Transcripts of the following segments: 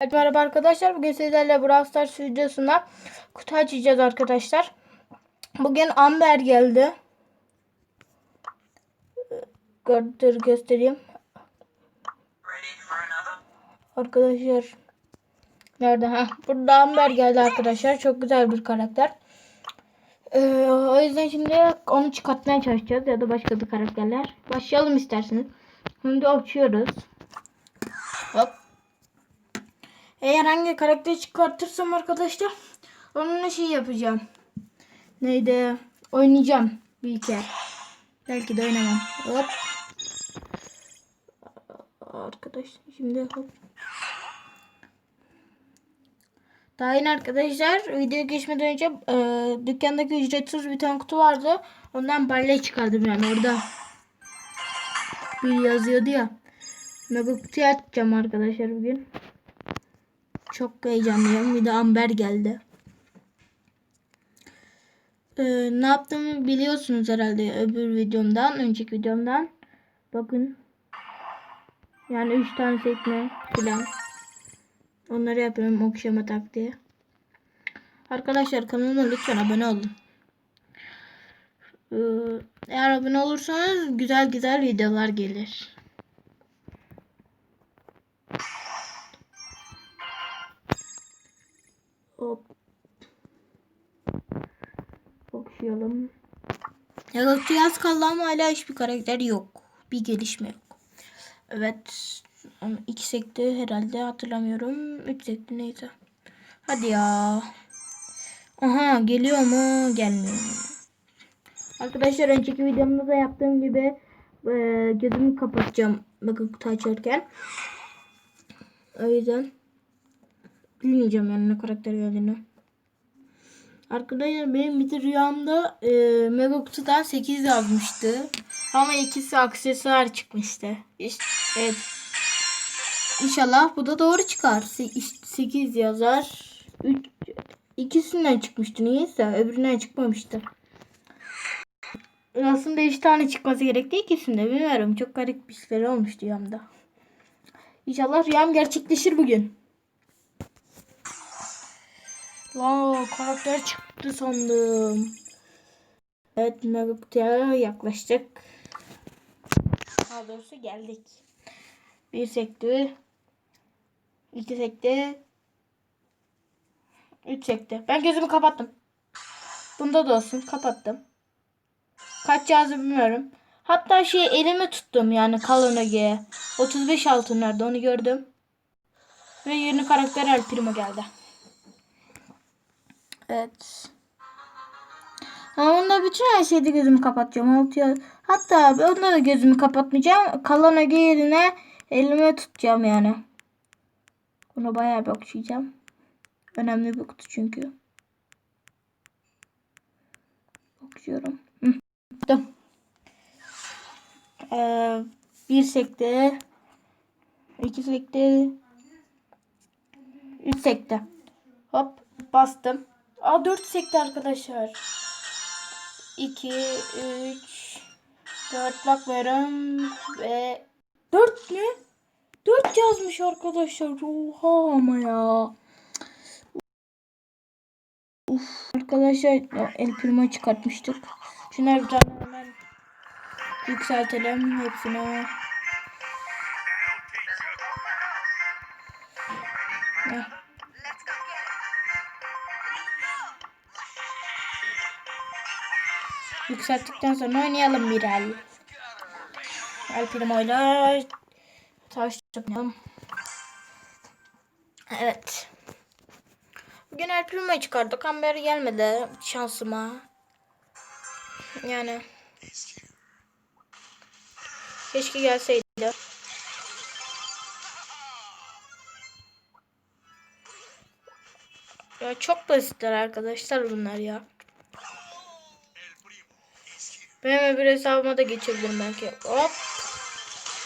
Evet, merhaba arkadaşlar. Bugün sizlerle Brawl Stars videosunda kutu açacağız arkadaşlar. Bugün Amber geldi. Göster göstereyim. Arkadaşlar. Nerede? Ha, burada Amber geldi arkadaşlar. Çok güzel bir karakter. Ee, o yüzden şimdi onu çıkartmaya çalışacağız ya da başka bir karakterler. Başlayalım isterseniz. Şimdi açıyoruz. Hop. Eğer hangi karakteri çıkartırsam arkadaşlar onunla şey yapacağım. Neydi? Oynayacağım bir kere. Belki de oynamam. Hop. Arkadaşlar şimdi hop. Daha yeni arkadaşlar videoya geçmeden önce e, dükkandaki ücretsiz bir tane kutu vardı. Ondan barley çıkardım yani orada. Bir yazıyordu ya. Mega kutuyu açacağım arkadaşlar bugün. Çok heyecanlıyım. Bir de Amber geldi. Ee, ne yaptığımı biliyorsunuz herhalde öbür videomdan, önceki videomdan. Bakın. Yani 3 tane sekme falan. Onları yapıyorum okşama taktiği. Arkadaşlar kanalıma lütfen abone olun. Ee, eğer abone olursanız güzel güzel videolar gelir. Okuyalım. Ya yaz kaldı ama hala hiçbir karakter yok. Bir gelişme yok. Evet. Ama iki sekti herhalde hatırlamıyorum. Üç sekti neyse. Hadi ya. Aha geliyor mu? Gelmiyor. Arkadaşlar önceki videomda da yaptığım gibi e, gözümü kapatacağım. Bakın kutu açarken. O yüzden bilmeyeceğim yani ne karakter geldiğini. Arkadaşlar benim bir de rüyamda e, Mega Kutu'dan 8 yazmıştı. Ama ikisi aksesuar çıkmıştı. İşte, evet. İnşallah bu da doğru çıkar. 8 yazar. 3 ikisinden çıkmıştı niyeyse öbüründen çıkmamıştı. Aslında 3 tane çıkması gerekti ikisinde bilmiyorum. Çok garip bir şeyler olmuştu rüyamda. İnşallah rüyam gerçekleşir bugün. Wow, karakter çıktı sandım. Evet, Mega Kutu'ya yaklaştık. Daha doğrusu geldik. Bir sekti. iki sekti. Üç sekti. Ben gözümü kapattım. Bunda da olsun. Kapattım. Kaç yazdı bilmiyorum. Hatta şey elimi tuttum yani Kalonage. 35 altınlarda onu gördüm. Ve yeni karakter El Primo geldi. Evet. Ama onda bütün her şeyde gözümü kapatacağım. Altıya. Hatta onda da gözümü kapatmayacağım. Kalan öge yerine elime tutacağım yani. Bunu bayağı bir okuyacağım. Önemli bir kutu çünkü. Okuyorum. Hı. Tuttum. Ee, bir sekte. iki sekte. Üç sekte. Hop bastım. Aa 4 sekti arkadaşlar. 2, 3, 4 bakmıyorum. Ve 4 mü? 4 yazmış arkadaşlar. Oha ama ya. Uf. Arkadaşlar el prima çıkartmıştık. Şunları bir tane hemen yükseltelim hepsine. Heh. Yükselttikten sonra oynayalım bir el. El Primo'yla taş yapalım. Evet. Bugün El Primo'yu çıkardık. Amber gelmedi şansıma. Yani. Keşke gelseydi. Ya çok basitler arkadaşlar bunlar ya. Benim öbür hesabıma da geçebilirim belki. Hop.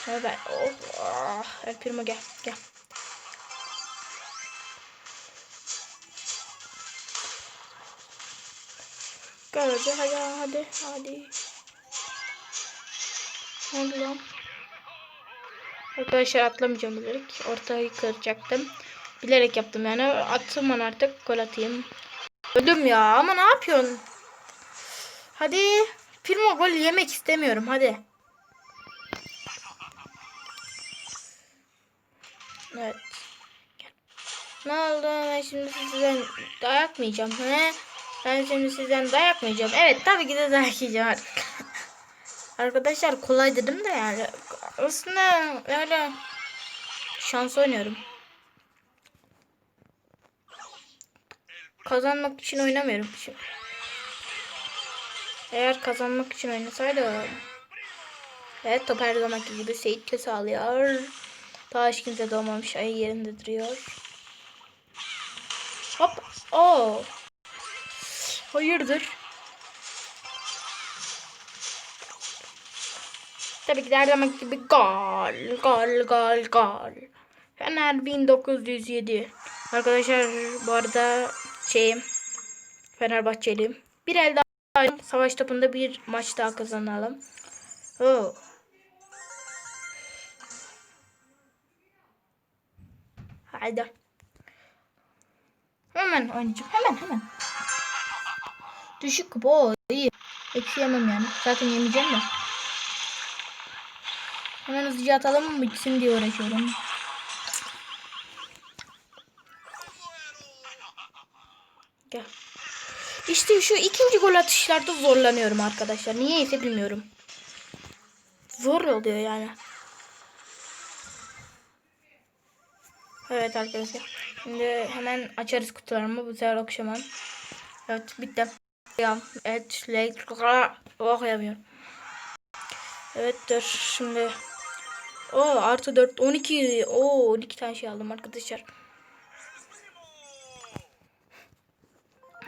Evet. Hop. Ah. El Primo gel. Gel. Gel hadi hadi hadi hadi. Hadi lan. Arkadaşlar atlamayacağım direkt. Ortayı kıracaktım. Bilerek yaptım yani. Attım onu artık. Gol atayım. Öldüm ya ama ne yapıyorsun? Hadi. Firma gol yemek istemiyorum. Hadi. Evet. Ne oldu? Ben şimdi sizden dayak mı yiyeceğim? He? Ben şimdi sizden dayak mı yiyeceğim? Evet tabii ki de dayak yiyeceğim artık. Arkadaşlar kolay dedim de yani. Aslında öyle şans oynuyorum. Kazanmak için oynamıyorum. Şimdi. Eğer kazanmak için oynasaydım. Evet top her zamanki gibi Seyit köse alıyor. Daha kimse doğmamış. Ayı yerinde duruyor. Hop. Oo. Hayırdır? Tabii ki her zaman gibi gol, gol, gol, gol. Fener 1907. Arkadaşlar bu arada şeyim Fenerbahçeliyim. Bir el daha savaş topunda bir maç daha kazanalım. Oo. Haydi. Hemen oynayacağım. Hemen hemen. Düşük kupa iyi. Eksi yemem yani. Zaten yemeyeceğim de. Hemen hızlıca atalım mı bitsin diye uğraşıyorum. Gel. İşte şu ikinci gol atışlarda zorlanıyorum arkadaşlar. Niyeyse bilmiyorum. Zor oluyor yani. Evet arkadaşlar. Şimdi hemen açarız kutularımı. Bu sefer okşamam. Evet bitti. Evet. Okuyamıyorum. Evet dur şimdi. O artı 4 12. O 12 tane şey aldım arkadaşlar.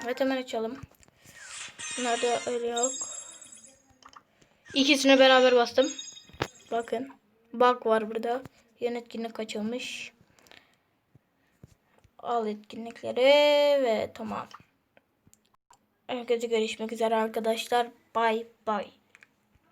Evet hemen açalım. Bunlar da öyle yok. İkisini beraber bastım. Bakın. Bug var burada. Yeni etkinlik açılmış. Al etkinlikleri ve tamam. Herkese görüşmek üzere arkadaşlar. Bye bye.